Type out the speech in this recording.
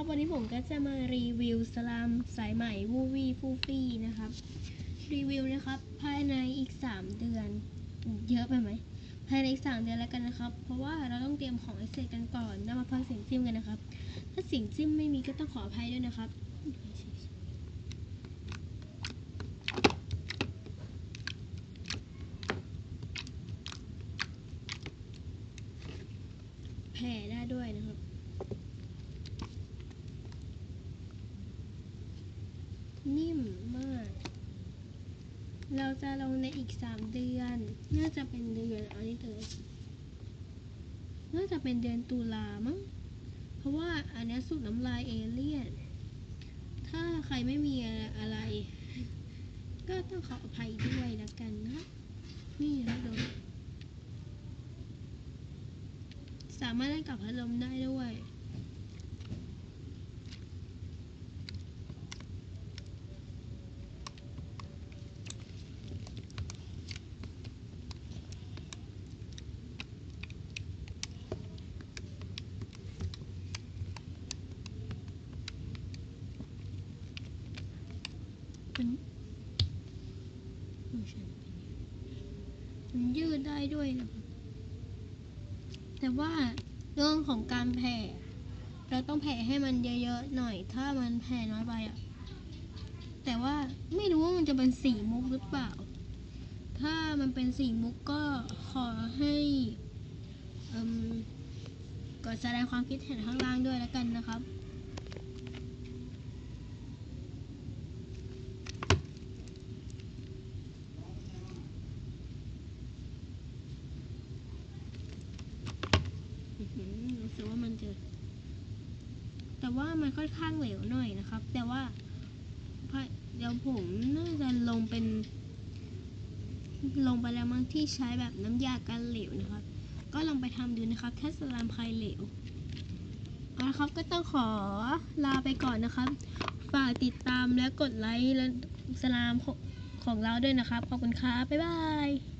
ครับวันนี้ผมก็จะมารีวิวสลามสายใหม่วูวีฟูฟี่นะครับ รีวิวนะครับ ภายในอีก 3 เดือน เยอะไปไหมภายในอีก 3 เดือนแล้วกันนะครับ เพราะว่าเราต้องเตรียมของให้เสร็จกันก่อนแล้วมาพักเสียงซิมกันนะครับ ถ้าเสียงซิมไม่มีก็ต้องขออภัยด้วยนะครับแผ่ได้ด้วยนะครับ นิ่มมาก เราจะลงในอีกสามเดือน น่าจะเป็นเดือนอันนี้เดือนน่าจะเป็นเดือนตุลามั้ง เพราะว่าอันนี้สูตรน้ำลายเอเลี่ยน ถ้าใครไม่มีอะไร ก็ต้องขออภัยด้วยล้วกันนะ นี่นะดูสามารถเล่นกับพัดลมได้ด้วย มันโอ้ใช่มันยืดได้ด้วยนะครับแต่ว่าเรื่องของการแผ่ เราต้องแผ่ให้มันเยอะๆหน่อย ถ้ามันแผ่น้อยไปอะ แต่ว่าไม่รู้ว่ามันจะเป็นสีมุกหรือเปล่า ถ้ามันเป็นสีมุกก็ขอให้เอิ่มกดแสดงความคิดเห็นข้างล่างด้วยแล้วกันนะครับ อื้อหือรู้ สึกว่ามันจะแต่ว่ามันค่อนข้างเหลวหน่อยนะครับ แต่ว่าเดี๋ยวผมน่าจะลงเป็น ลงไปแล้วมั้งที่ใช้แบบน้ำยากันเหลวนะครับ ก็ลองไปทำดูนะครับ ถ้าสลามใครเหลวเอาละครับก็ต้องขอลาไปก่อนนะครับ ฝากติดตามและกดไลค์และสลามของของเราด้วยนะครับ ขอบคุณครับบ๊ายบาย